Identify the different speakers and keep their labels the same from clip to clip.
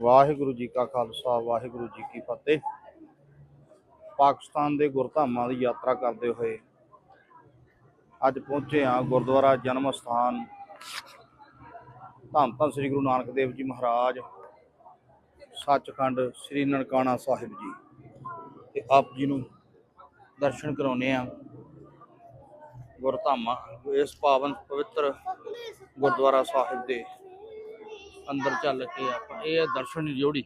Speaker 1: ਵਾਹਿਗੁਰੂ ਜੀ ਕਾ ਖਾਲਸਾ, ਵਾਹਿਗੁਰੂ ਜੀ ਕੀ ਫਤਿਹ। ਪਾਕਿਸਤਾਨ ਦੇ ਗੁਰਧਾਮਾਂ ਦੀ ਯਾਤਰਾ ਕਰਦੇ ਹੋਏ ਅੱਜ ਪਹੁੰਚੇ ਹਾਂ ਗੁਰਦੁਆਰਾ ਜਨਮ ਸਥਾਨ। ਧੰਨ ਧੰਨ ਸ੍ਰੀ ਗੁਰੂ ਨਾਨਕ ਦੇਵ ਜੀ ਮਹਾਰਾਜ, ਸੱਚਖੰਡ ਸ੍ਰੀ ਨਨਕਾਣਾ ਸਾਹਿਬ ਜੀ। ਤੇ ਆਪ ਜੀ ਨੂੰ ਦਰਸ਼ਨ ਕਰਾਉਨੇ ਆ ਗੁਰਧਾਮਾਂ, ਇਸ ਪਾਵਨ ਪਵਿੱਤਰ ਗੁਰਦੁਆਰਾ ਸਾਹਿਬ ਦੇ ਅੰਦਰ ਚੱਲ ਕੇ ਆਪਾਂ, ਇਹ ਹੈ ਦਰਸ਼ਨੀ ਜੋੜੀ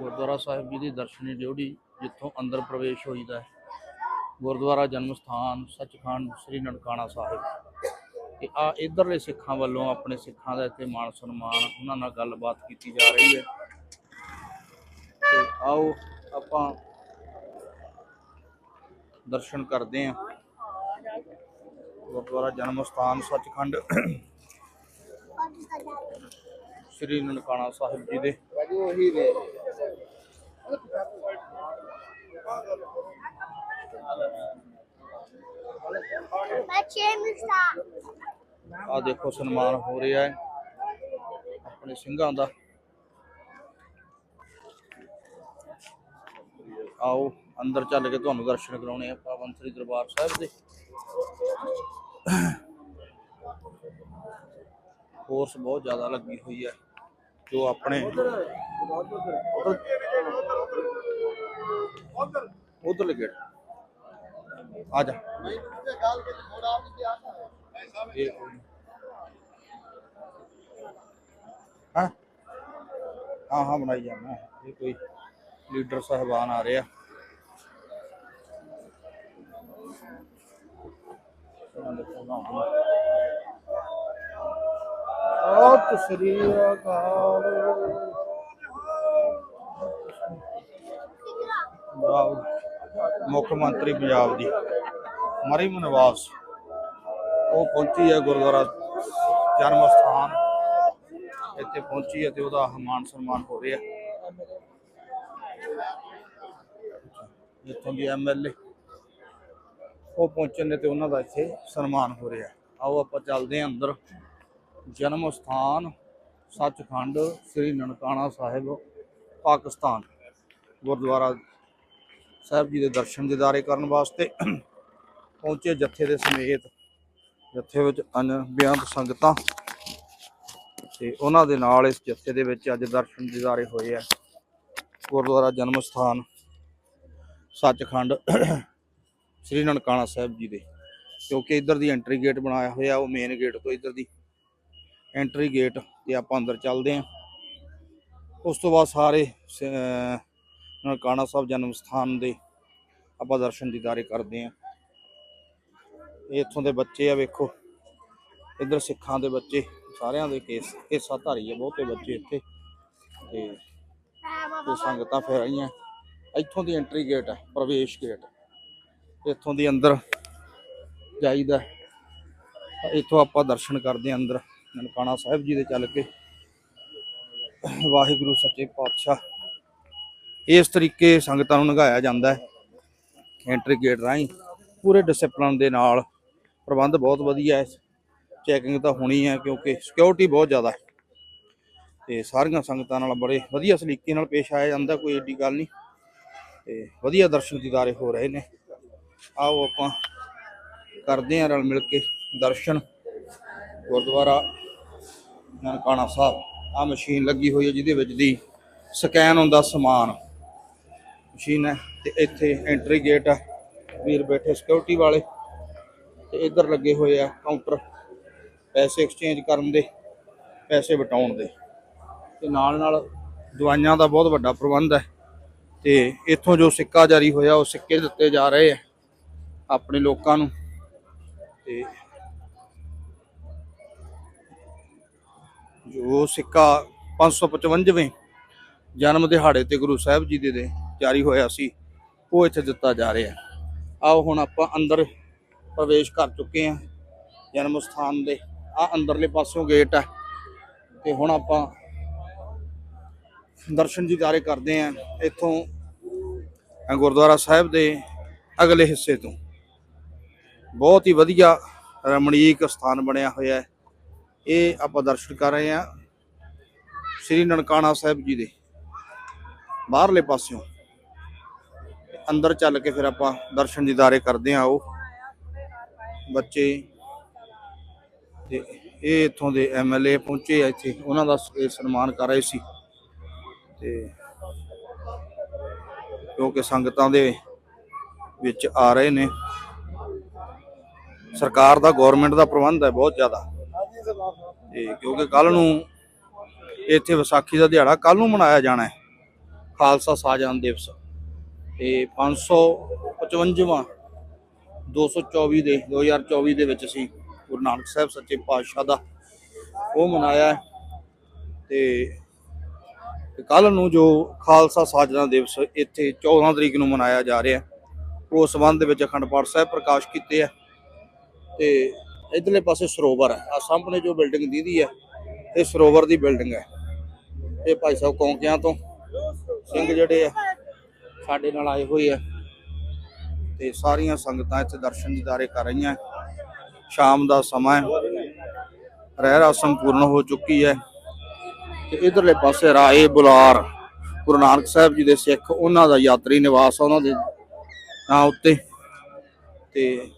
Speaker 1: ਗੁਰਦੁਆਰਾ ਸਾਹਿਬ ਜੀ ਦੀ ਦਰਸ਼ਨੀ ਜੋੜੀ ਜਿੱਥੋਂ ਅੰਦਰ ਪ੍ਰਵੇਸ਼ ਹੋਈਦਾ ਹੈ। ਗੁਰਦੁਆਰਾ ਜਨਮ ਸਥਾਨ, ਸੱਚਖੰਡ, ਸ੍ਰੀ ਨਨਕਾਣਾ ਸਾਹਿਬ। ਤੇ ਆ ਇਧਰਲੇ ਸਿੱਖਾਂ ਵੱਲੋਂ ਆਪਣੇ ਸਿੱਖਾਂ ਦਾ ਇੱਥੇ ਮਾਣ ਸਨਮਾਨ, ਉਹਨਾਂ ਨਾਲ ਗੱਲਬਾਤ ਕੀਤੀ ਜਾ ਰਹੀ ਹੈ। ਤੇ ਆਓ ਆਪਾਂ ਦਰਸ਼ਨ ਕਰਦੇ ਹਾਂ। ਗੁਰਦੁਆਰਾ ਜਨਮ ਸਥਾਨ, ਸੱਚਖੰਡ। ਸ੍ਰੀ ਨਨਕਾਣਾ ਸਾਹਿਬ ਜੀ ਦੇ।
Speaker 2: ਉਹੀ ਨੇ
Speaker 3: ਬੱਚੇ ਮਿਸਾ
Speaker 1: ਆ ਦੇਖੋ, ਸਨਮਾਨ ਹੋ ਰਿਹਾ ਹੈ। ਆਪਣੇ ਸਿੰਘਾਂ ਦਾ। ਆਓ, ਅੰਦਰ ਚੱਲ ਕੇ ਤੁਹਾਨੂੰ ਦਰਸ਼ਨ ਕਰਾਉਣੇ ਆ, ਪਾਵਨ ਸ੍ਰੀ ਦਰਬਾਰ ਸਾਹਿਬ ਦੇ। ਫੋਰਸ ਬਹੁਤ ਜ਼ਿਆਦਾ ਲੱਗੀ ਹੋਈ ਹੈ, ਜੋ ਆਪਣੇ ਉਧਰ ਗੇਟ। ਆ ਜਾ। ਇਹ ਹਾਂ? ਹਾਂ ਹਾਂ, ਬਣਾਈ ਜਾਣਾ ਇਹ ਕੋਈ ਲੀਡਰ ਸਾਹਿਬਾਨ ਆ ਰਿਹਾ ਸਤਿ ਸ੍ਰੀ ਅਕਾਲ। ਮੁੱਖ ਮੰਤਰੀ ਪੰਜਾਬ ਦੀ ਮਰੀਮ ਨਵਾਜ਼ ਉਹ ਪਹੁੰਚੀ ਹੈ ਗੁਰਦੁਆਰਾ ਜਨਮ ਸਥਾਨ। ਇੱਥੇ ਪਹੁੰਚੀ ਹੈ ਤੇ ਉਹਦਾ ਮਾਨ ਸਨਮਾਨ ਹੋ ਰਿਹਾ। ਇੱਥੋਂ ਦੀ ਐਮਐਲਏ ਉਹ ਪਹੁੰਚੇ ਨੇ ਤੇ ਉਹਨਾਂ ਦਾ ਇੱਥੇ ਸਨਮਾਨ ਹੋ ਰਿਹਾ। ਆਓ ਆਪਾਂ ਚੱਲਦੇ ਹਾਂ ਅੰਦਰ। ਜਨਮ ਸਥਾਨ ਸੱਚਖੰਡ ਸ੍ਰੀ ਨਨਕਾਣਾ ਸਾਹਿਬ, ਪਾਕਿਸਤਾਨ। ਗੁਰਦੁਆਰਾ ਸਾਹਿਬ ਜੀ ਦੇ ਦਰਸ਼ਨ ਦਿਦਾਰੇ ਕਰਨ ਵਾਸਤੇ ਪਹੁੰਚੇ ਜੱਥੇ ਦੇ ਸਮੇਤ, ਜੱਥੇ ਵਿੱਚ ਅਨਬੇਅੰਤ ਸੰਗਤਾਂ ਤੇ ਉਹਨਾਂ ਦੇ ਨਾਲ ਇਸ ਜੱਥੇ ਦੇ ਵਿੱਚ ਅੱਜ ਦਰਸ਼ਨ ਦਿਦਾਰੇ ਹੋਏ ਆ। ਗੁਰਦੁਆਰਾ ਜਨਮ ਸਥਾਨ ਸੱਚਖੰਡ ਸ੍ਰੀ ਨਨਕਾਣਾ ਸਾਹਿਬ ਜੀ ਦੇ, ਕਿਉਂਕਿ ਇੱਧਰ ਦੀ ਐਂਟਰੀ ਗੇਟ ਬਣਾਇਆ ਹੋਇਆ, ਉਹ ਮੇਨ ਗੇਟ ਤੋਂ ਇੱਧਰ ਦੀ ਐਂਟਰੀ ਗੇਟ ਤੇ ਆਪਾਂ ਅੰਦਰ ਚੱਲਦੇ ਆਂ ਉਸ ਤੋਂ ਬਾਅਦ ਸਾਰੇ ਸ- ਨਨਕਾਣਾ ਸਾਹਿਬ ਜਨਮ ਸਥਾਨ ਦੇ ਆਪਾਂ ਦਰਸ਼ਨ ਦੀਦਾਰੇ ਕਰਦੇ ਆਂ ਇੱਥੋਂ ਦੇ ਬੱਚੇ ਆ ਵੇਖੋ। ਇੱਧਰ ਸਿੱਖਾਂ ਦੇ ਬੱਚੇ, ਸਾਰਿਆਂ ਦੇ ਕੇਸ ਹਿੱਸਾ ਧਾਰੀ ਆ ਬਹੁਤੇ ਬੱਚੇ ਇੱਥੇ। ਤੇ ਤੇ ਸੰਗਤਾਂ ਫਿਰ ਆਈਆਂ। ਇੱਥੋਂ ਦੀ ਐਂਟਰੀ ਗੇਟ ਹੈ ਪ੍ਰਵੇਸ਼ ਗੇਟ ਇੱਥੋਂ ਦੀ ਅੰਦਰ ਜਾਈਦਾ। ਇੱਥੋਂ ਆਪਾਂ ਦਰਸ਼ਨ ਕਰਦੇ ਹਾਂ ਅੰਦਰ। ਨਨਕਾਣਾ ਸਾਹਿਬ ਜੀ ਦੇ ਚੱਲ ਕੇ। ਵਾਹਿਗੁਰੂ ਸੱਚੇ ਪਾਤਸ਼ਾਹ। ਇਸ ਤਰੀਕੇ ਸੰਗਤਾਂ ਨੂੰ ਨਗਾਇਆ ਜਾਂਦਾ ਹੈ। ਐਂਟਰੀ ਗੇਟ ਰਾਹੀਂ ਪੂਰੇ ਡਿਸਪਲਨ ਦੇ ਨਾਲ ਪ੍ਰਬੰਧ ਬਹੁਤ ਵਧੀਆ ਹੈ। ਚੈਕਿੰਗ ਤਾਂ ਹੋਣੀ ਹੈ ਕਿਉਂਕਿ ਸਿਕਿਉਰਿਟੀ ਬਹੁਤ ਜ਼ਿਆਦਾ ਹੈ। ਤੇ ਸਾਰੀਆਂ ਸੰਗਤਾਂ ਨਾਲ ਬੜੇ ਵਧੀਆ ਸਲੀਕੇ ਨਾਲ ਪੇਸ਼ ਆਇਆ ਜਾਂਦਾ, ਕੋਈ ਏਡੀ ਗੱਲ ਨਹੀਂ। ਤੇ ਵਧੀਆ ਦਰਸ਼ਨ ਦੀਦਾਰੇ ਹੋ ਰਹੇ ਨੇ। ਆਓ ਆਪਾਂ ਕਰਦੇ ਹਾਂ ਰਲ ਮਿਲ ਕੇ ਦਰਸ਼ਨ। ਗੁਰਦੁਆਰਾ ਨਨਕਾਣਾ ਸਾਹਿਬ। ਆ ਮਸ਼ੀਨ ਲੱਗੀ ਹੋਈ ਹੈ ਜਿਹਦੇ ਵਿੱਚ ਦੀ ਸਕੈਨ ਹੁੰਦਾ ਸਮਾਨ। ਮਸ਼ੀਨ ਹੈ ਤੇ ਇੱਥੇ ਐਂਟਰੀ ਗੇਟ ਹੈ। ਵੀਰ ਬੈਠੇ ਸਿਕਿਉਰਿਟੀ ਵਾਲੇ ਤੇ ਇੱਧਰ ਲੱਗੇ ਹੋਏ ਆ ਕਾਊਂਟਰ ਪੈਸੇ ਐਕਸਚੇਂਜ ਕਰਨ ਦੇ, ਪੈਸੇ ਵਟਾਉਣ ਦੇ। ਤੇ ਨਾਲ ਨਾਲ ਦਵਾਈਆਂ ਦਾ ਬਹੁਤ ਵੱਡਾ ਪ੍ਰਬੰਧ ਹੈ। ਤੇ ਇੱਥੋਂ ਜੋ ਸਿੱਕਾ ਜਾਰੀ ਹੋਇਆ ਉਹ ਸਿੱਕੇ ਦਿੱਤੇ ਜਾ ਰਹੇ ਆ ਆਪਣੇ ਲੋਕਾਂ ਨੂੰ। ਤੇ ਜੋ ਸਿੱਕਾ 555ਵੇਂ ਜਨਮ ਦਿਹਾੜੇ ਤੇ ਗੁਰੂ ਸਾਹਿਬ ਜੀ ਦੇ ਦੇ ਜਾਰੀ ਹੋਇਆ ਸੀ, ਉਹ ਇੱਥੇ ਦਿੱਤਾ ਜਾ ਰਿਹਾ। ਆਓ ਹੁਣ ਆਪਾਂ ਅੰਦਰ ਪ੍ਰਵੇਸ਼ ਕਰ ਚੁੱਕੇ ਹਾਂ। ਜਨਮ ਸਥਾਨ ਦੇ ਆ ਅੰਦਰਲੇ ਪਾਸਿਓਂ ਗੇਟ ਹੈ। ਤੇ ਹੁਣ ਆਪਾਂ ਦਰਸ਼ਨ ਦੀਦਾਰੇ ਕਰਦੇ ਆਂ ਇੱਥੋਂ ਗੁਰਦੁਆਰਾ ਸਾਹਿਬ ਦੇ ਅਗਲੇ ਹਿੱਸੇ ਤੋਂ। ਬਹੁਤ ਹੀ ਵਧੀਆ ਰਮਣੀਕ ਸਥਾਨ ਬਣਿਆ ਹੋਇਆ ਹੈ। ਇਹ ਆਪਾਂ ਦਰਸ਼ਨ ਕਰ ਰਹੇ ਹਾਂ ਸ੍ਰੀ ਨਨਕਾਣਾ ਸਾਹਿਬ ਜੀ ਦੇ ਬਾਹਰਲੇ ਪਾਸਿਓਂ। ਅੰਦਰ ਚੱਲ ਕੇ ਫਿਰ ਆਪਾਂ ਦਰਸ਼ਨ ਦੀਦਾਰੇ ਕਰਦੇ ਹਾਂ ਉਹ ਬੱਚੇ। ਤੇ ਇਹ ਇੱਥੋਂ ਦੇ ਐਮਐਲਏ ਪਹੁੰਚੇ ਆ ਇੱਥੇ, ਉਹਨਾਂ ਦਾ ਸ- ਇਹ ਸਨਮਾਨ ਕਰ ਰਹੇ ਸੀ। ਤੇ ਕਿਉਂਕਿ ਸੰਗਤਾਂ ਦੇ ਵਿੱਚ ਆ ਰਹੇ ਨੇ। ਸਰਕਾਰ ਦਾ ਗਵਰਨਮੈਂਟ ਦਾ ਪ੍ਰਬੰਧ ਹੈ ਬਹੁਤ ਜ਼ਿਆਦਾ। ਤੇ ਕਿਉਂਕਿ ਕੱਲ ਨੂੰ ਇੱਥੇ ਵਿਸਾਖੀ ਦਾ ਦਿਹਾੜਾ ਕੱਲ ਨੂੰ ਮਨਾਇਆ ਜਾਣਾ ਹੈ। ਖਾਲਸਾ ਸਾਜਨ ਦਿਵਸ। ਤੇ 555ਵਾਂ 224 ਦੇ 2024 ਦੇ ਵਿੱਚ ਅਸੀਂ ਗੁਰੂ ਨਾਨਕ ਸਾਹਿਬ ਸੱਚੇ ਪਾਤਸ਼ਾਹ ਦਾ ਉਹ ਮਨਾਇਆ ਹੈ। ਤੇ ਕੱਲ ਨੂੰ ਜੋ ਖਾਲਸਾ ਸਾਜਨਾ ਦਿਵਸ ਇੱਥੇ 14 ਤਰੀਕ ਨੂੰ ਮਨਾਇਆ ਜਾ ਰਿਹਾ ਹੈ, ਉਸ ਸੰਬੰਧ ਵਿੱਚ ਅਖੰਡ ਪਾਠ ਸਾਹਿਬ ਪ੍ਰਕਾਸ਼ ਕੀਤੇ ਆ ਤੇ ਇਧਰਲੇ ਪਾਸੇ ਸਰੋਵਰ ਹੈ। ਆ ਸਾਹਮਣੇ ਜੋ ਬਿਲਡਿੰਗ ਦੀਦੀ ਹੈ, ਇਹ ਸਰੋਵਰ ਦੀ ਬਿਲਡਿੰਗ ਹੈ। ਇਹ ਭਾਈ ਸਾਹਿਬ ਕੌਂਕਿਆਂ ਤੋਂ ਸਿੰਘ ਜਿਹੜੇ ਆ, ਸਾਡੇ ਨਾਲ ਆਏ ਹੋਏ ਆ। ਤੇ ਸਾਰੀਆਂ ਸੰਗਤਾਂ ਇੱਥੇ ਦਰਸ਼ਨ ਦੀਦਾਰੇ ਕਰ ਰਹੀਆਂ। ਸ਼ਾਮ ਦਾ ਸਮਾਂ ਹੈ। ਰਹਿ ਰਸਮ ਪੂਰਨ ਹੋ ਚੁੱਕੀ ਹੈ। ਤੇ ਇਧਰਲੇ ਪਾਸੇ ਰਾਏ ਬੁਲਾਰ, ਗੁਰੂ ਨਾਨਕ ਸਾਹਿਬ ਜੀ ਦੇ ਸਿੱਖ, ਉਹਨਾਂ ਦਾ ਯਾਤਰੀ ਨਿਵਾਸ ਉਹਨਾਂ ਦੇ ਨਾਂ ਉੱਤੇ। ਤੇ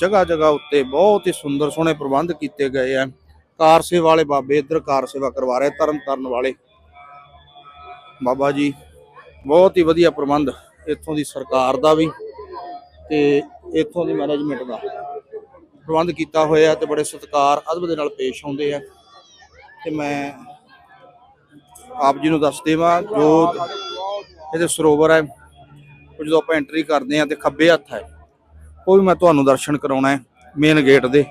Speaker 1: ਜਗ੍ਹਾ ਜਗ੍ਹਾ ਉੱਤੇ ਬਹੁਤ ਹੀ ਸੁੰਦਰ ਸੋਹਣੇ ਪ੍ਰਬੰਧ ਕੀਤੇ ਗਏ ਆ। ਕਾਰ ਸੇਵਾ ਵਾਲੇ ਬਾਬੇ ਇੱਧਰ ਕਾਰ ਸੇਵਾ ਕਰਵਾ ਰਹੇ ਤਰਨ ਤਰਨ ਵਾਲੇ। ਬਾਬਾ ਜੀ, ਬਹੁਤ ਹੀ ਵਧੀਆ ਪ੍ਰਬੰਧ ਇੱਥੋਂ ਦੀ ਸਰਕਾਰ ਦਾ ਵੀ ਤੇ ਇੱਥੋਂ ਦੀ ਮੈਨੇਜਮੈਂਟ ਦਾ। ਪ੍ਰਬੰਧ ਕੀਤਾ ਹੋਇਆ ਤੇ ਬੜੇ ਸਤਿਕਾਰ ਅਦਬ ਦੇ ਨਾਲ ਪੇਸ਼ ਆਉਂਦੇ ਆ। ਤੇ ਮੈਂ ਆਪ ਜੀ ਨੂੰ ਦੱਸ ਦੇਵਾਂ, ਜੋ ਇਹਦੇ ਸਰੋਵਰ ਹੈ, ਉਹ ਜਦੋਂ ਆਪਾਂ ਐਂਟਰੀ ਕਰਦੇ ਆ ਤੇ ਖੱਬੇ ਹੱਥ ਹੈ। ਉਹ ਵੀ ਮੈਂ ਤੁਹਾਨੂੰ ਦਰਸ਼ਨ ਕਰਾਉਣਾ ਹੈ ਮੇਨ ਗੇਟ ਦੇ।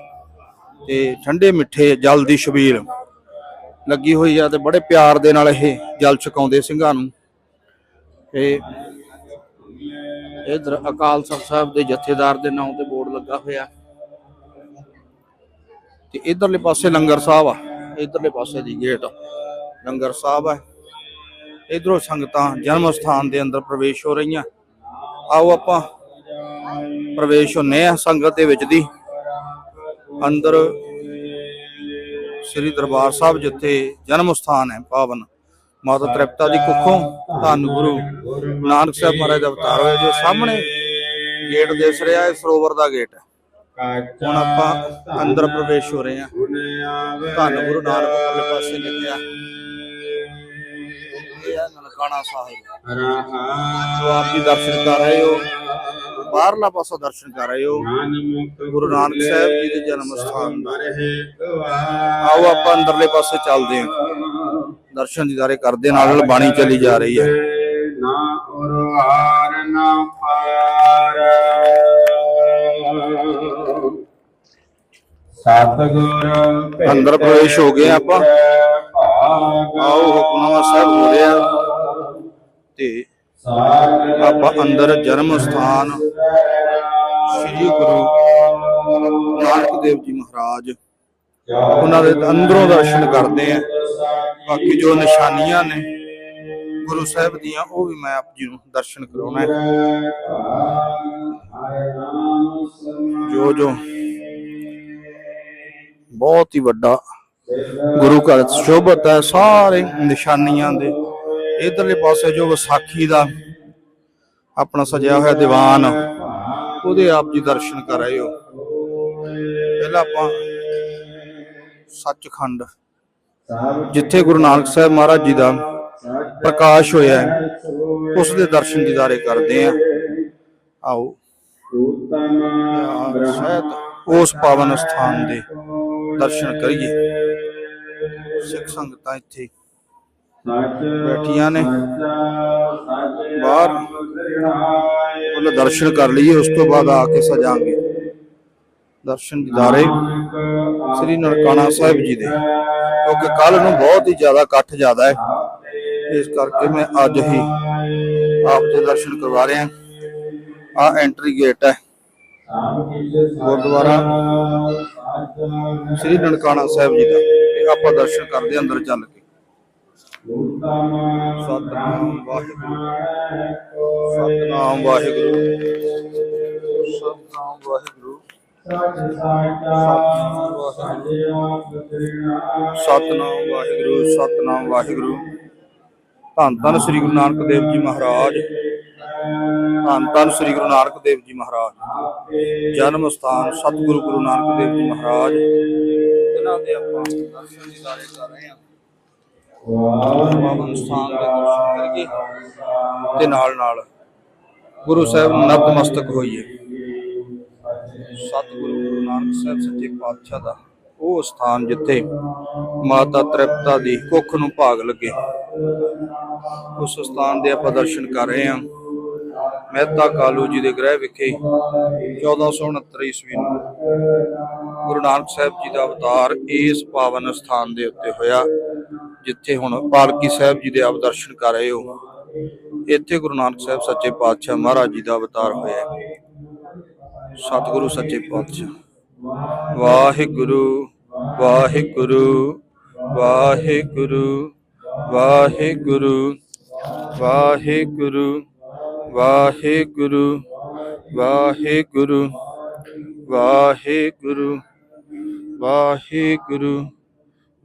Speaker 1: ਤੇ ਠੰਡੇ ਮਿੱਠੇ ਜਲ ਦੀ ਛਬੀਲ ਲੱਗੀ ਹੋਈ ਆ ਤੇ ਬੜੇ ਪਿਆਰ ਦੇ ਨਾਲ ਇਹ ਜਲ ਛਕਾਉਂਦੇ ਸਿੰਘਾਂ ਨੂੰ। ਤੇ ਇਧਰ ਅਕਾਲ ਤਖਤ ਸਾਹਿਬ ਦੇ ਜਥੇਦਾਰ ਦੇ ਨਾਮ ਤੇ ਬੋਰਡ ਲੱਗਾ ਹੋਇਆ। ਤੇ ਇਧਰਲੇ ਪਾਸੇ ਲੰਗਰ ਸਾਹਿਬ ਆ। ਇਧਰਲੇ ਪਾਸੇ ਦੀ ਗੇਟ ਲੰਗਰ ਸਾਹਿਬ ਹੈ ਇਧਰੋਂ ਸੰਗਤਾਂ ਜਨਮ ਸਥਾਨ ਦੇ ਅੰਦਰ ਪ੍ਰਵੇਸ਼ ਹੋ ਰਹੀਆਂ। ਆਓ ਆਪਾਂ ਪ੍ਰਵੇਸ਼ ਹੁੰਨੇ ਆ ਸੰਗਤ ਦੇ ਵਿੱਚ ਦੀ। ਅੰਦਰ ਸ੍ਰੀ ਦਰਬਾਰ ਸਾਹਿਬ ਜਿੱਥੇ ਜਨਮ ਸਥਾਨ ਹੈ, ਪਾਵਨ ਮਾਤਾ ਤ੍ਰਿਪਤਾ ਦੀ ਕੁੱਖੋਂ ਧੰਨ ਗੁਰੂ ਨਾਨਕ ਸਾਹਿਬ ਮਹਾਰਾਜ ਦਾ ਅਵਤਾਰ ਹੋਇਆ, ਜੋ ਸਾਹਮਣੇ ਗੇਟ ਦਿਸ ਰਿਹਾ ਹੈ, ਸਰੋਵਰ ਦਾ ਗੇਟ ਹੈ। ਹੁਣ ਆਪਾਂ ਅੰਦਰ ਪ੍ਰਵੇਸ਼ ਹੋ ਰਹੇ ਹਾਂ। ਧੰਨ ਗੁਰੂ ਨਾਨਕ ਵਾਲੇ ਪਾਸੇ ਲਿਖਿਆ ਇਹ ਹੈ ਨਨਕਾਣਾ ਸਾਹਿਬ। ਜੋ ਆਪ ਜੀ ਦਰਸ਼ਨ ਕਰ ਰਹੇ ਹੋ ਬਾਹਰਲਾ ਪਾਸਾ ਦਰਸ਼ਨ ਕਰ ਰਹੇ ਹੋ ਗੁਰੂ ਨਾਨਕ ਸਾਹਿਬ ਜੀ ਦੇ ਜਨਮ ਸਥਾਨ। ਆਓ ਆਪਾਂ ਅੰਦਰਲੇ ਪਾਸੇ ਚੱਲਦੇ ਹਾਂ। ਦਰਸ਼ਨ ਦੀਦਾਰੇ ਕਰਦੇ ਨਾਲ ਨਾਲ ਬਾਣੀ ਚੱਲੀ ਜਾ ਰਹੀ ਹੈ।
Speaker 2: ਨਾ ਉਰਵਾਰ ਨਾ ਪਾਰ ਸਤਗੁਰ
Speaker 1: ਅੰਦਰ ਪ੍ਰਵੇਸ਼ ਹੋ ਗਏ ਆਪਾਂ। ਆਓ ਹੁਕਮਨਾਮਾ ਸਾਹਿਬ ਹੋ ਰਿਹਾ ਤੇ ਆਪਾਂ ਅੰਦਰ ਜਨਮ ਸਥਾਨ ਸ੍ਰੀ ਗੁਰੂ ਨਾਨਕ ਦੇਵ ਜੀ ਮਹਾਰਾਜ ਉਹਨਾਂ ਦੇ ਅੰਦਰੋਂ ਦਰਸ਼ਨ ਕਰਦੇ ਆ। ਬਾਕੀ ਜੋ ਨਿਸ਼ਾਨੀਆਂ ਨੇ ਗੁਰੂ ਸਾਹਿਬ ਦੀਆਂ ਉਹ ਵੀ ਮੈਂ ਆਪ ਜੀ ਨੂੰ ਦਰਸ਼ਨ ਕਰਾਉਣਾ ਹੈ। ਜੋ ਜੋ ਬਹੁਤ ਹੀ ਵੱਡਾ ਗੁਰੂ ਘਰ ਸ਼ੋਭਤ ਹੈ ਸਾਰੇ ਨਿਸ਼ਾਨੀਆਂ ਦੇ ਇਧਰਲੇ ਪਾਸੇ ਜੋ ਵਿਸਾਖੀ ਦਾ ਆਪਣਾ ਸਜਿਆ ਹੋਇਆ ਦੀਵਾਨ, ਉਹਦੇ ਆਪ ਜੀ ਦਰਸ਼ਨ ਕਰ ਰਹੇ ਹੋ। ਪਹਿਲਾਂ ਆਪਾਂ ਸੱਚਖੰਡ, ਜਿੱਥੇ ਗੁਰੂ ਨਾਨਕ ਸਾਹਿਬ ਮਹਾਰਾਜ ਜੀ ਦਾ ਪ੍ਰਕਾਸ਼ ਹੋਇਆ ਹੈ, ਉਸ ਦੇ ਦਰਸ਼ਨ ਦੀਦਾਰੇ ਕਰਦੇ ਆ ਆਓ। ਸ਼ਾਇਦ ਉਸ ਪਾਵਨ ਸਥਾਨ ਦੇ ਦਰਸ਼ਨ ਕਰੀਏ। ਸਿੱਖ ਸੰਗਤਾਂ ਇੱਥੇ ਬੈਠੀਆਂ ਨੇ। ਬਾਹਰ ਉਹਨੇ ਦਰਸ਼ਨ ਕਰ ਲਈਏ ਉਸ ਤੋਂ ਬਾਅਦ ਆ ਕੇ ਸਜਾਂਗੇ। ਦਰਸ਼ਨ ਦੀਦਾਰੇ ਸ੍ਰੀ ਨਨਕਾਣਾ ਸਾਹਿਬ ਜੀ ਦੇ। ਕਿਉਂਕਿ ਕੱਲ ਨੂੰ ਬਹੁਤ ਹੀ ਜ਼ਿਆਦਾ ਇਕੱਠ ਜ਼ਿਆਦਾ ਹੈ। ਇਸ ਕਰਕੇ ਮੈਂ ਅੱਜ ਹੀ ਆਪ ਦੇ ਦਰਸ਼ਨ ਕਰਵਾ ਰਿਹਾ। ਆ ਐਂਟਰੀ ਗੇਟ ਹੈ। ਗੁਰਦੁਆਰਾ ਸ੍ਰੀ ਨਨਕਾਣਾ ਸਾਹਿਬ ਜੀ ਦਾ। ਆਪਾਂ ਦਰਸ਼ਨ ਕਰਦੇ ਅੰਦਰ ਚੱਲ ਕੇ। ਸਤਨਾਮ ਵਾਹਿਗੁਰੂ। ਸਤਨਾਮ ਵਾਹਿਗੁਰੂ। ਸਤਨਾਮ ਵਾਹਿਗੁਰੂ। ਸਤਨਾਮ ਵਾਹਿਗੁਰੂ ਸਤਨਾਮ ਵਾਹਿਗੁਰੂ। ਧੰਨ ਧੰਨ ਸ੍ਰੀ ਗੁਰੂ ਨਾਨਕ ਦੇਵ ਜੀ ਮਹਾਰਾਜ। ਧੰਨ ਧੰਨ ਸ੍ਰੀ ਗੁਰੂ ਨਾਨਕ ਦੇਵ ਜੀ ਮਹਾਰਾਜ। ਜਨਮ ਸਥਾਨ ਸਤਿਗੁਰੂ ਗੁਰੂ ਨਾਨਕ ਦੇਵ ਜੀ ਮਹਾਰਾਜ। ਇਹਨਾਂ ਦੇ ਆਪਾਂ ਦਰਸ਼ਨ ਦਿਦਾਰੇ ਕਰ ਰਹੇ ਹਾਂ। ਪਾਵਨ ਸਥਾਨ ਦੇ ਦਰਸ਼ਨ ਕਰੀਏ ਤੇ ਨਾਲ ਨਾਲ ਗੁਰੂ ਸਾਹਿਬ ਨਤਮਸਤਕ ਹੋਈਏ। ਸਤਿਗੁਰੂ ਗੁਰੂ ਨਾਨਕ ਸਾਹਿਬ ਸੱਚੇ ਪਾਤਸ਼ਾਹ ਦਾ ਉਹ ਸਥਾਨ ਜਿੱਥੇ ਮਾਤਾ ਤ੍ਰਿਪਤਾ ਦੀ ਕੁੱਖ ਨੂੰ ਭਾਗ ਲੱਗੇ। ਉਸ ਸਥਾਨ ਦੇ ਆਪਾਂ ਦਰਸ਼ਨ ਕਰ ਰਹੇ ਹਾਂ। ਮਹਿਤਾ ਕਾਲੂ ਜੀ ਦੇ ਗ੍ਰਹਿ ਵਿਖੇ 1469 ਈਸਵੀ ਨੂੰ ਗੁਰੂ ਨਾਨਕ ਸਾਹਿਬ ਜੀ ਦਾ ਅਵਤਾਰ ਇਸ ਪਾਵਨ ਸਥਾਨ ਦੇ ਉੱਤੇ ਹੋਇਆ। ਜਿੱਥੇ ਹੁਣ ਪਾਲਕੀ ਸਾਹਿਬ ਜੀ ਦੇ ਆਪ ਦਰਸ਼ਨ ਕਰ ਰਹੇ ਹੋ, ਇੱਥੇ ਗੁਰੂ ਨਾਨਕ ਸਾਹਿਬ ਸੱਚੇ ਪਾਤਸ਼ਾਹ ਮਹਾਰਾਜ ਜੀ ਦਾ ਅਵਤਾਰ ਹੋਇਆ ਸਤਿਗੁਰੂ ਸੱਚੇ ਪਾਤਸ਼ਾਹ। ਵਾਹਿਗੁਰੂ ਵਾਹਿਗੁਰੂ ਵਾਹਿਗੁਰੂ ਵਾਹਿਗੁਰੂ ਵਾਹਿਗੁਰੂ ਵਾਹਿਗੁਰੂ ਵਾਹਿਗੁਰੂ ਵਾਹਿਗੁਰੂ ਵਾਹਿਗੁਰੂ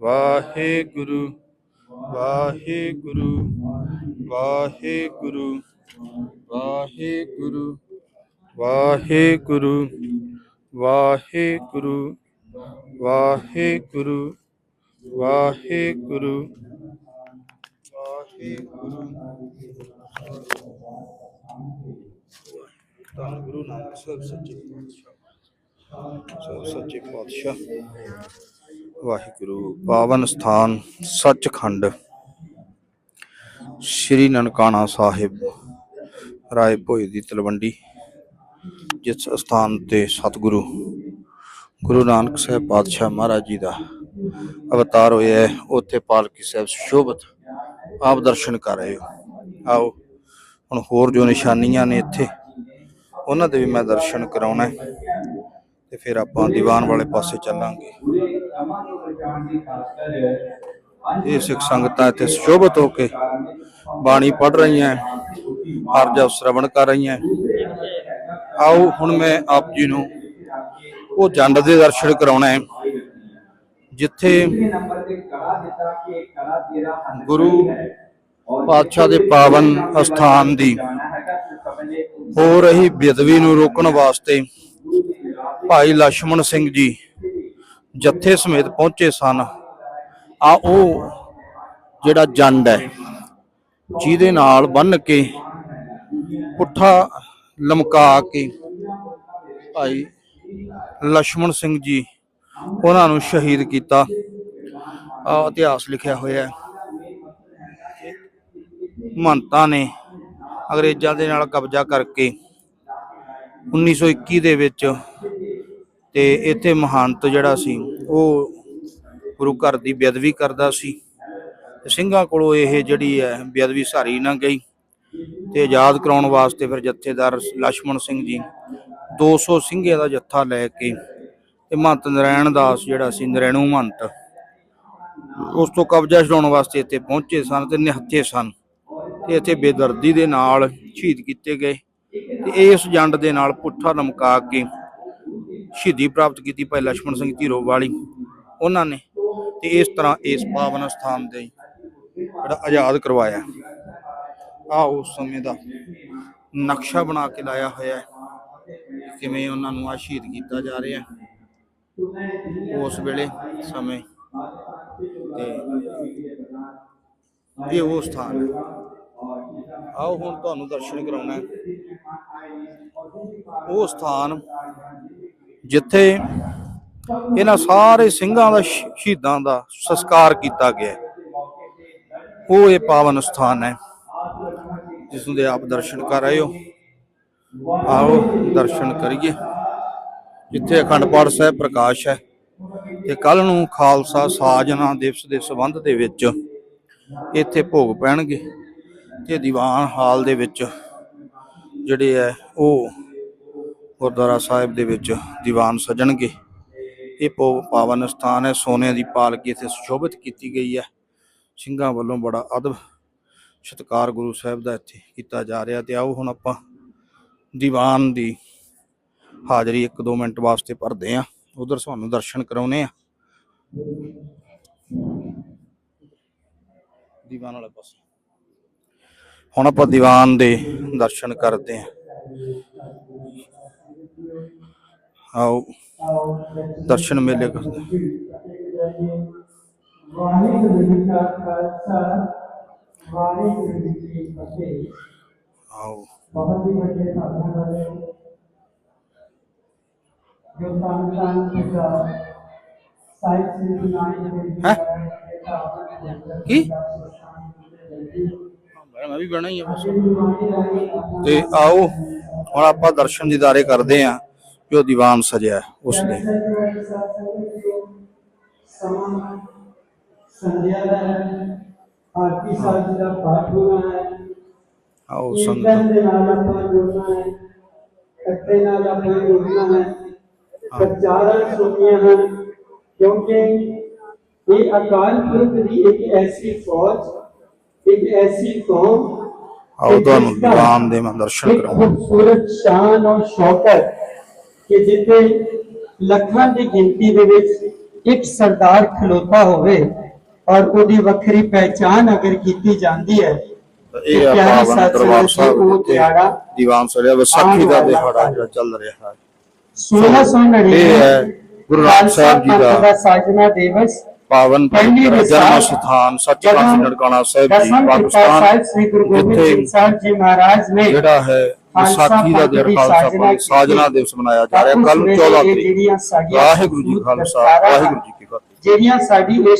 Speaker 1: ਵਾਹਿਗੁਰੂ। ਵਾਹਿਗੁਰੂ ਵਾਹਿਗੁਰੂ ਵਾਹਿਗੁਰੂ ਵਾਹਿਗੁਰੂ ਵਾਹਿਗੁਰੂ ਵਾਹਿਗੁਰੂ ਵਾਹਿਗੁਰੂ ਵਾਹਿਗੁਰੂ। ਧੰਨ ਗੁਰੂ ਨਾਨਕ ਸਾਹਿਬ ਸੱਚੇ ਪਾਤਸ਼ਾਹ। ਸੋ ਸੱਚੇ ਪਾਤਸ਼ਾਹ, ਵਾਹਿਗੁਰੂ, ਪਾਵਨ ਸਥਾਨ, ਸੱਚਖੰਡ, ਸ਼੍ਰੀ ਨਨਕਾਣਾ ਸਾਹਿਬ ਰਾਏ ਭੋਏ ਦੀ ਤਲਵੰਡੀ, ਜਿਸ ਸਥਾਨ ਤੇ ਸਤਿਗੁਰੂ ਗੁਰੂ ਨਾਨਕ ਸਾਹਿਬ ਪਾਤਸ਼ਾਹ ਮਹਾਰਾਜ ਜੀ ਦਾ ਅਵਤਾਰ ਹੋਇਆ ਹੈ, ਉੱਥੇ ਪਾਲਕੀ ਸਾਹਿਬ ਸ਼ੋਭਤ ਆਪ ਦਰਸ਼ਨ ਕਰ ਰਹੇ ਹੋ। ਆਓ, ਹੁਣ ਹੋਰ ਜੋ ਨਿਸ਼ਾਨੀਆਂ ਨੇ ਇੱਥੇ, ਉਹਨਾਂ ਦੇ ਵੀ ਮੈਂ ਦਰਸ਼ਨ ਕਰਾਉਣਾ ਹੈ। ਤੇ ਫਿਰ ਆਪਾਂ ਦੀਵਾਨ ਵਾਲੇ ਪਾਸੇ ਚੱਲਾਂਗੇ। ਇਹ ਸਿੱਖ ਸੰਗਤਾਂ ਇੱਥੇ ਸ਼ੋਭਤ ਹੋ ਕੇ ਬਾਣੀ ਪੜ੍ਹ ਰਹੀਆਂ ਹਰ ਜਪ ਸ਼ਰਵਣ ਕਰ ਰਹੀਆਂ ਆਓ, ਹੁਣ ਮੈਂ ਆਪ ਜੀ ਨੂੰ ਉਹ ਜੰਡ ਦੇ ਦਰਸ਼ਨ ਕਰਾਉਣਾ ਹੈ, ਜਿੱਥੇ ਗੁਰੂ ਪਾਤਸ਼ਾਹ ਦੇ ਪਾਵਨ ਅਸਥਾਨ ਦੀ ਹੋ ਰਹੀ ਬੇਦਵੀ ਨੂੰ ਰੋਕਣ ਵਾਸਤੇ ਭਾਈ ਲక్ష్మణ ਸਿੰਘ ਜੀ ਜੱਥੇ ਸਮੇਤ ਪਹੁੰਚੇ ਸਨ। ਆ ਉਹ ਜਿਹੜਾ ਜੰਡ ਹੈ, ਜਿਹਦੇ ਨਾਲ ਬੰਨ ਕੇ ਪੁੱਠਾ ਲਮਕਾ ਕੇ ਭਾਈ ਲక్ష్మణ ਸਿੰਘ ਜੀ ਉਹਨਾਂ ਨੂੰ ਸ਼ਹੀਦ ਕੀਤਾ। ਆ ਇਤਿਹਾਸ ਲਿਖਿਆ ਹੋਇਆ ਹੈ। ਮਹੰਤਾ ਨੇ ਅੰਗਰੇਜ਼ਾਂ ਦੇ ਨਾਲ ਕਬਜ਼ਾ ਕਰਕੇ 1921 ਦੇ ਵਿੱਚ ਤੇ ਇੱਥੇ ਮਹੰਤ ਜਿਹੜਾ ਸੀ, ਉਹ ਗੁਰੂ ਘਰ ਦੀ ਬੇਅਦਬੀ ਕਰਦਾ ਸੀ। ਸਿੰਘਾਂ ਕੋਲੋਂ ਇਹ ਜਿਹੜੀ ਹੈ, ਬੇਅਦਬੀ ਸਾਰੀ ਨਾ ਗਈ। ਤੇ ਆਜ਼ਾਦ ਕਰਾਉਣ ਵਾਸਤੇ ਫਿਰ ਜੱਥੇਦਾਰ ਲక్ష్మణ ਸਿੰਘ ਜੀ 200 ਸਿੰਘਾਂ ਦਾ ਜੱਥਾ ਲੈ ਕੇ ਤੇ ਮਹੰਤ ਨਰੈਣ ਦਾਸ ਜਿਹੜਾ ਸੀ, ਨਰੈਣੂ ਮਹੰਤ, ਉਸ ਤੋਂ ਕਬਜ਼ਾ ਛਡਾਉਣ ਵਾਸਤੇ ਇੱਥੇ ਪਹੁੰਚੇ ਸਨ ਤੇ ਨਿਹੱਥੇ ਸਨ। ਤੇ ਇੱਥੇ ਬੇਦਰਦੀ ਦੇ ਨਾਲ ਸ਼ਹੀਦ ਕੀਤੇ ਗਏ। ਤੇ ਇਸ ਜੰਡ ਦੇ ਨਾਲ ਪੁੱਠਾ ਨਮਕਾ ਕੇ ਸ਼ਹੀਦੀ ਪ੍ਰਾਪਤ ਕੀਤੀ ਭਾਈ ਲక్ష్మణ ਸਿੰਘ ਧੀਰੋ ਵਾਲੀ, ਉਹਨਾਂ ਨੇ ਤੇ ਇਸ ਤਰ੍ਹਾਂ ਇਸ ਪਾਵਨ ਸਥਾਨ ਦੇ ਜਿਹੜਾ ਆਜ਼ਾਦ ਕਰਵਾਇਆ। ਆ ਉਸ ਸਮੇਂ ਦਾ ਨਕਸ਼ਾ ਬਣਾ ਕੇ ਲਾਇਆ ਹੋਇਆ ਕਿਵੇਂ ਉਹਨਾਂ ਨੂੰ ਆ ਸ਼ਹੀਦ ਕੀਤਾ ਜਾ ਰਿਹਾ ਉਸ ਵੇਲੇ ਸਮੇਂ ਤੇ ਇਹ ਉਹ ਸਥਾਨ ਆਓ ਹੁਣ ਤੁਹਾਨੂੰ ਦਰਸ਼ਨ ਕਰਾਉਣਾ ਉਹ ਸਥਾਨ ਜਿੱਥੇ ਇਹਨਾਂ ਸਾਰੇ ਸਿੰਘਾਂ ਦਾ ਸ਼ਹੀਦਾਂ ਦਾ ਸੰਸਕਾਰ ਕੀਤਾ ਗਿਆ ਉਹ ਇਹ ਪਾਵਨ ਸਥਾਨ ਹੈ। ਜਿਸ ਦੇ ਆਪ ਦਰਸ਼ਨ ਕਰ ਰਹੇ ਹੋ। ਆਓ ਦਰਸ਼ਨ ਕਰੀਏ। ਜਿੱਥੇ ਅਖੰਡ ਪਾਠ ਸਾਹਿਬ ਪ੍ਰਕਾਸ਼ ਹੈ ਤੇ ਕੱਲ ਨੂੰ ਖਾਲਸਾ ਸਾਜਨਾ ਦਿਵਸ ਦੇ ਸੰਬੰਧ ਦੇ ਵਿੱਚ ਇੱਥੇ ਭੋਗ ਪੈਣਗੇ ਤੇ ਦੀਵਾਨ ਹਾਲ ਦੇ ਵਿੱਚ ਜਿਹੜੇ ਹੈ ਉਹ ਗੁਰਦੁਆਰਾ ਸਾਹਿਬ ਦੇ ਵਿੱਚ ਦੀਵਾਨ ਸਜਣਗੇ। ਇਹ ਪਾਵਨ ਸਥਾਨ ਹੈ, ਸੋਨੇ ਦੀ ਪਾਲਕੀ ਇੱਥੇ ਸੁਸ਼ੋਭਿਤ ਕੀਤੀ ਗਈ ਹੈ। ਸਿੰਘਾਂ ਵੱਲੋਂ ਬੜਾ ਅਦਬ ਸਤਿਕਾਰ ਗੁਰੂ ਸਾਹਿਬ ਦਾ ਇੱਥੇ ਕੀਤਾ ਜਾ ਰਿਹਾ। ਤੇ ਆਓ ਹੁਣ ਆਪਾਂ ਦੀਵਾਨ ਦੀ ਹਾਜ਼ਰੀ 1-2 ਮਿੰਟ ਵਾਸਤੇ ਭਰਦੇ ਆ ਉਧਰ ਤੁਹਾਨੂੰ ਦਰਸ਼ਨ ਕਰਾਉਨੇ ਆ ਦੀਵਾਨ ਵਾਲੇ ਪਾਸੇ। ਹੁਣ ਆਪਾਂ ਦੀਵਾਨ ਦੇ ਦਰਸ਼ਨ ਕਰਦੇ ਆ ਆਓ, ਦਰਸ਼ਨ ਮੇਲੇ ਕਰਦੇ ਹਾਂ। ਆਓ
Speaker 4: ਬਹੁਤ ਹੀ ਵੱਡੇ ਸਾਧਨਾ ਵਾਲੇ ਜੋ ਤਾਂ ਤਾਂ ਪਿਤਾ ਸਾਹਿਬ ਸ੍ਰੀ ਗੁਰੂ
Speaker 1: ਕੀ? ਮੈਂ ਵੀ ਬਣਾ ਹੀ ਆ ਤੇ ਆਓ, ਹੁਣ ਆਪਾਂ ਦਰਸ਼ਨ ਦੀਦਾਰੇ ਕਰਦੇ ਆ ਜੋ ਦੀਵਾਨ ਸਜਿਆ ਹੈ ਉਸ ਦੇ
Speaker 4: ਸਮਾਂ ਸੰਧਿਆ ਦਾ ਹੈ ਆਰਤੀ ਸਾਹਿਬ ਜੀ ਦਾ ਪਾਠ ਹੋਣਾ ਹੈ
Speaker 1: ਆਓ
Speaker 4: ਕੀਰਤਨ
Speaker 1: ਸੰਗਤ
Speaker 4: ਦੇ ਨਾਲ ਆਪਾਂ ਜੁੜਨਾ ਹੈ ਇਕੱਠੇ ਨਾਲ ਆਪਾਂ ਜੁੜਨਾ ਹੈ ਪ੍ਰਚਾਰਨ ਸੁਣੀਆਂ ਹਨ ਕਿਉਂਕਿ ਇਹ ਅਕਾਲ ਪੁਰਖ ਦੀ ਇੱਕ ਐਸੀ ਫੌਜ ਇੱਕ ਐਸੀ ਕੌਮ
Speaker 1: ਆਓ ਤੁਹਾਨੂੰ ਦੀਵਾਨ ਦੇ ਮੈਂ ਦਰਸ਼ਨ
Speaker 4: ਇੱਕ
Speaker 1: ਕਰਾਉਂਗਾ
Speaker 4: ਖੂਬਸੂਰਤ ਸ਼ਾਨ ਔਰ ਸ਼ੌਕਤ ਕਿ ਜਿੱਥੇ ਲੱਖਾਂ ਦੀ ਗਿਣਤੀ ਦੇ ਵਿੱਚ ਇੱਕ ਸਰਦਾਰ ਖਲੋਤਾ ਹੋਵੇ ਔਰ ਉਹਦੀ ਵੱਖਰੀ ਪਹਿਚਾਨ ਅਗਰ ਕੀਤੀ ਜਾਂਦੀ ਹੈ
Speaker 1: ਇਹ ਆ
Speaker 4: ਪਿਆਰੀ
Speaker 1: ਪਾਵਨ
Speaker 4: ਸੱਚ
Speaker 1: ਦਰਬਾਰ ਸਾਹਿਬ ਤੇ ਦੀਵਾਨ ਸਜਿਆ ਵਿਸਾਖੀ ਦਾ ਦਿਹਾੜਾ। ਜਿਹੜਾ ਚੱਲ ਰਿਹਾ ਹੈ
Speaker 4: 1699
Speaker 1: ਇਹ ਹੈ ਗੁਰੂ ਨਾਨਕ ਸਾਹਿਬ ਜੀ ਦਾ
Speaker 4: ਸਾਜਨਾ ਦਿਵਸ
Speaker 1: ਪਾਵਨ ਜਨਮ ਸਥਾਨ ਸੱਚਖੰਡ ਨਨਕਾਣਾ ਸਾਹਿਬ ਜੀ
Speaker 4: ਪਿਤਾ ਸਾਹਿਬ
Speaker 1: ਪਾਕਿਸਤਾਨ
Speaker 4: ਸ੍ਰੀ ਗੁਰੂ ਗੋਬਿੰਦ ਸਿੰਘ ਸਾਹਿਬ ਜੀ ਮਹਾਰਾਜ ਨੇ
Speaker 1: ਜਿਹੜਾ ਹੈ ਵਿਸਾਖੀ ਦਾ
Speaker 4: ਪੰਥ
Speaker 1: ਦਿਹਾੜਾ
Speaker 4: ਦੀ
Speaker 1: ਖਾਲਸਾ ਪੰਥ ਸਾਜਨਾ ਦਿਵਸ ਮਨਾਇਆ ਜਾ ਰਿਹਾ। ਕੱਲ 14 ਤਰੀਕ। ਵਾਹਿਗੁਰੂ ਜੀ ਖਾਲਸਾ ਵਾਹਿਗੁਰੂ ਜੀ ਕੀ ਫਤਿਹ।
Speaker 4: ਜਿਹੜੀਆਂ ਸਾਡੀ ਇਹ